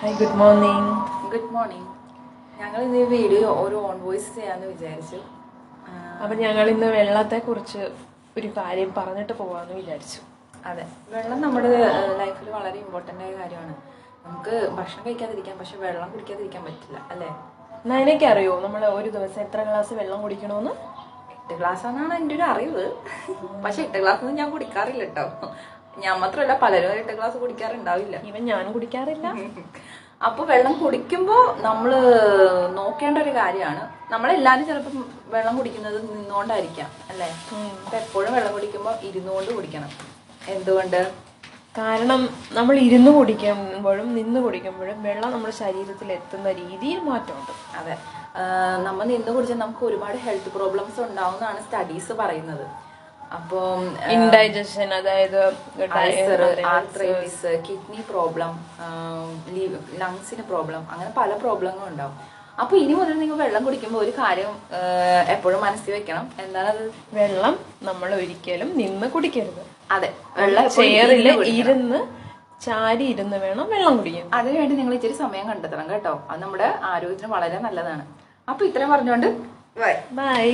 Hi good morning good morning ഞങ്ങൾ ഇന്ന് ഈ വീഡിയോ ഒരു ഓൺ വോയിസ് ചെയ്യാന്ന് വിചാരിച്ചു. അപ്പം ഞങ്ങൾ ഇന്ന് വെള്ളത്തെ കുറിച്ച് ഒരു കാര്യം പറഞ്ഞിട്ട് പോവാന്ന് വിചാരിച്ചു. അതെ. വെള്ളം നമ്മുടെ ലൈഫിൽ വളരെ ഇമ്പോർട്ടന്റ് ആയ കാര്യമാണ്. നമുക്ക് ഭക്ഷണം കഴിക്കാതിരിക്കാം പക്ഷെ വെള്ളം കുടിക്കാതിരിക്കാൻ പറ്റില്ല അല്ലേ? നയനയ്ക്ക് അറിയോ നമ്മൾ ഒരു ദിവസം എത്ര ഗ്ലാസ് വെള്ളം കുടിക്കണമെന്ന് എട്ട് ഗ്ലാസ് ആണെന്നാണ് എന്റെ ഒരു അറിവ്. പക്ഷെ എട്ട് ഗ്ലാസ് ഒന്നും ഞാൻ കുടിക്കാറില്ല കേട്ടോ ഞാൻ മാത്രമല്ല പലരും എട്ട് ഗ്ലാസ് കുടിക്കാറുണ്ടാവില്ല. ഇവൻ ഞാൻ കുടിക്കാറില്ല. അപ്പൊ വെള്ളം കുടിക്കുമ്പോൾ നമ്മൾ നോക്കേണ്ട ഒരു കാര്യമാണ്. നമ്മളെല്ലാരും ചിലപ്പം വെള്ളം കുടിക്കുന്നത് നിന്നുകൊണ്ടായിരിക്കാം അല്ലേ? അപ്പൊ എപ്പോഴും വെള്ളം കുടിക്കുമ്പോൾ ഇരുന്നുകൊണ്ട് കുടിക്കണം. എന്തുകൊണ്ട്? കാരണം നമ്മൾ ഇരുന്ന് കുടിക്കുമ്പോഴും നിന്ന് കുടിക്കുമ്പോഴും വെള്ളം നമ്മുടെ ശരീരത്തിൽ എത്തുന്ന രീതിയിൽ മാറ്റമുണ്ട്. അതെ. നമ്മൾ നമ്മ നിന്ന് കുടിച്ചാൽ നമുക്ക് ഒരുപാട് ഹെൽത്ത് പ്രോബ്ലംസ് ഉണ്ടാവുന്നതാണ് സ്റ്റഡീസ് പറയുന്നത്. അപ്പം ഇൻഡൈജഷൻ അതായത് ആർത്രൈറ്റിസ് കിഡ്നി പ്രോബ്ലം ലങ്സിന് പ്രോബ്ലം അങ്ങനെ പല പ്രോബ്ലങ്ങളും ഉണ്ടാവും. അപ്പൊ ഇനി മുതൽ നിങ്ങൾ വെള്ളം കുടിക്കുമ്പോൾ ഒരു കാര്യം എപ്പോഴും മനസ്സിൽ വെക്കണം. എന്താണത്? വെള്ളം നമ്മൾ ഒരിക്കലും നിന്ന് കുടിക്കരുത്. അതെ വെള്ളം ചെയറിൽ ഇരുന്ന് ഇരുന്ന് ചാരി ഇരുന്ന് വേണം വെള്ളം കുടിക്കാൻ. അതിനുവേണ്ടി നിങ്ങൾ ഇച്ചിരി സമയം കണ്ടെത്തണം കേട്ടോ. അത് നമ്മുടെ ആരോഗ്യത്തിന് വളരെ നല്ലതാണ്. അപ്പൊ ഇത്രയും പറഞ്ഞുകൊണ്ട് ബൈ ബൈ